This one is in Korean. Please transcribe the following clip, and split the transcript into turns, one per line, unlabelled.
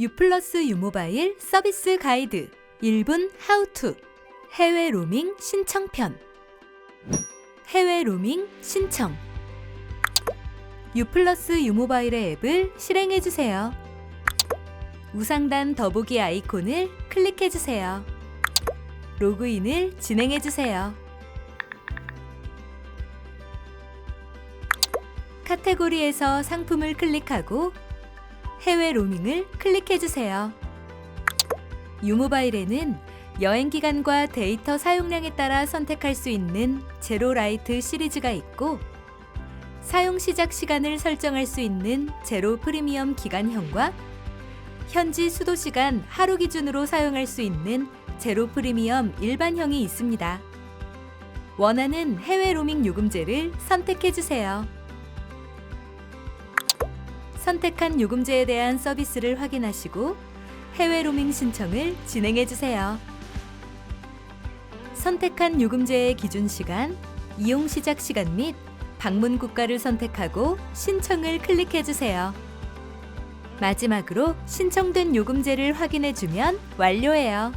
유플러스 유모바일 서비스 가이드 1분 하우투 해외 로밍 신청편 해외 로밍 신청 유플러스 유모바일의 앱을 실행해 주세요. 우상단 더보기 아이콘을 클릭해 주세요. 로그인을 진행해 주세요. 카테고리에서 상품을 클릭하고 해외 로밍을 클릭해 주세요. 유모바일에는 여행 기간과 데이터 사용량에 따라 선택할 수 있는 제로 라이트 시리즈가 있고 사용 시작 시간을 설정할 수 있는 제로 프리미엄 기간형과 현지 수도 시간 하루 기준으로 사용할 수 있는 제로 프리미엄 일반형이 있습니다. 원하는 해외 로밍 요금제를 선택해 주세요. 선택한 요금제에 대한 서비스를 확인하시고 해외 로밍 신청을 진행해 주세요. 선택한 요금제의 기준 시간, 이용 시작 시간 및 방문 국가를 선택하고 신청을 클릭해 주세요. 마지막으로 신청된 요금제를 확인해 주면 완료해요.